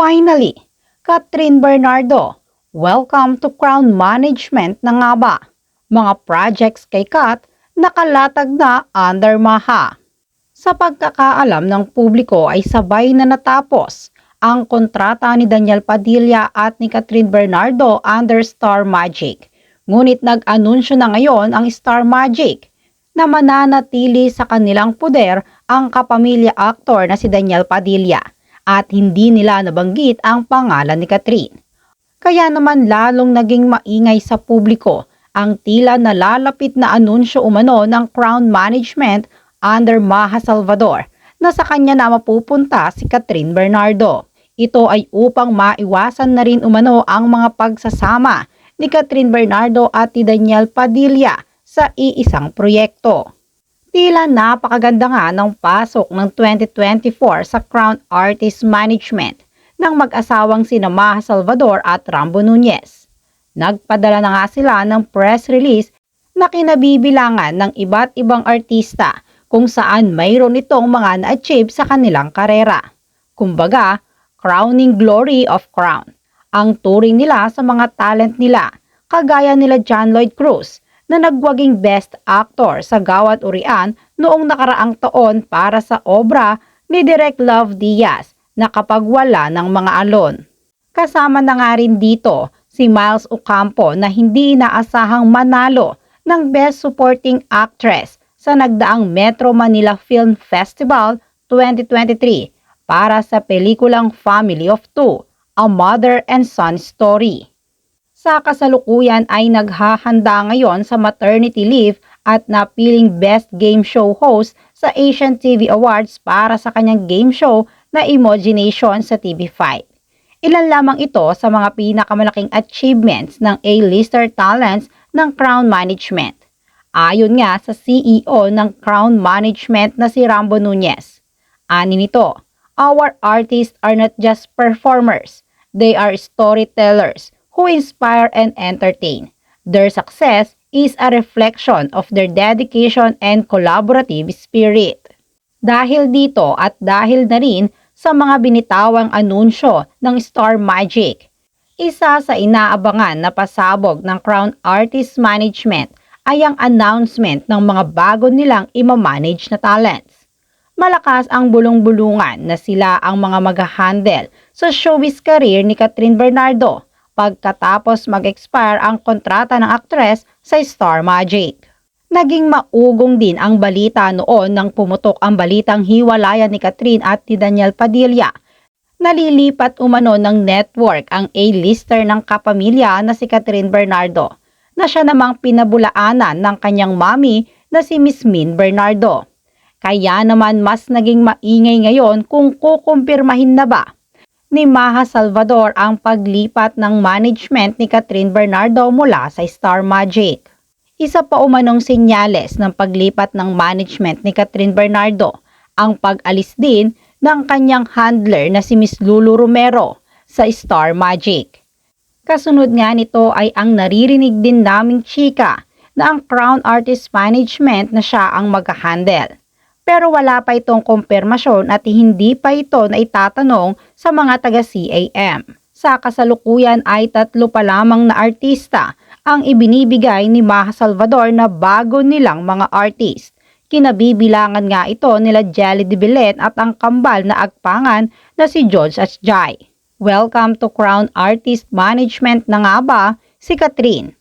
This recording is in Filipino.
Finally, Catherine Bernardo, welcome to Crown Management na nga ba? Mga projects kay Kat nakalatag na under Maha. Sa pagkakaalam ng publiko ay sabay na natapos ang kontrata ni Daniel Padilla at ni Catherine Bernardo under Star Magic. Ngunit nag-anunsyo na ngayon ang Star Magic na mananatili sa kanilang puder ang kapamilya aktor na si Daniel Padilla at hindi nila nabanggit ang pangalan ni Catherine. Kaya naman lalong naging maingay sa publiko ang tila nalalapit na anunsyo umano ng Crown Management under Maha Salvador na sa kanya na mapupunta si Catherine Bernardo. Ito ay upang maiwasan na rin umano ang mga pagsasama ni Catherine Bernardo at ni Daniel Padilla sa iisang proyekto. Tila napakaganda nga ng pasok ng 2024 sa Crown Artist Management ng mag-asawang sina Maha Salvador at Rambo Nunez. Nagpadala na nga sila ng press release na kinabibilangan ng iba't ibang artista kung saan mayroon itong mga na-achieve sa kanilang karera. Kumbaga, crowning glory of crown. Ang turing nila sa mga talent nila, kagaya nila John Lloyd Cruz na nagwaging best actor sa Gawad Urian noong nakaraang taon para sa obra ni Direk Love Diaz na kapag wala ng mga alon. Kasama na nga rin dito si Miles Ocampo na hindi inaasahang manalo ng Best Supporting Actress sa nagdaang Metro Manila Film Festival 2023 para sa pelikulang Family of Two, A Mother and Son Story. Sa kasalukuyan ay naghahanda ngayon sa maternity leave at napiling Best Game Show Host sa Asian TV Awards para sa kanyang game show na Imagination sa TV5. Ilan lamang ito sa mga pinakamalaking achievements ng A-lister talents ng Crown Management. Ayon nga sa CEO ng Crown Management na si Rambo Nunez. Ani nito, our artists are not just performers, they are storytellers who inspire and entertain. Their success is a reflection of their dedication and collaborative spirit. Dahil dito at dahil na rin sa mga binitawang anunsyo ng Star Magic, isa sa inaabangan na pasabog ng Crown Artist Management ay ang announcement ng mga bago nilang imamanage na talents. Malakas ang bulong-bulungan na sila ang mga mag-handle sa showbiz career ni Catherine Bernardo pagkatapos mag-expire ang kontrata ng aktres sa Star Magic. Naging maugong din ang balita noon nang pumutok ang balitang hiwalayan ni Catherine at ni Daniel Padilla. Nalilipat umano ng network ang A-lister ng kapamilya na si Catherine Bernardo na siya namang pinabulaanan ng kanyang mami na si Miss Min Bernardo. Kaya naman mas naging maingay ngayon kung kukumpirmahin na ba ni Maha Salvador ang paglipat ng management ni Catherine Bernardo mula sa Star Magic. Isa pa umanong senyales ng paglipat ng management ni Catherine Bernardo ang pag-alis din ng kanyang handler na si Miss Lulu Romero sa Star Magic. Kasunod nga nito ay ang naririnig din naming chika na ang Crown Artist Management na siya ang mag-handle pero wala pa itong kumpirmasyon at hindi pa ito na itatanong sa mga taga-CAM. Sa kasalukuyan ay tatlo pa lamang na artista ang ibinibigay ni Maha Salvador na bago nilang mga artist. Kinabibilangan nga ito nila Jelly de Bilet at ang kambal na agpangan na si George Asjay. Welcome to Crown Artist Management na nga ba si Catherine.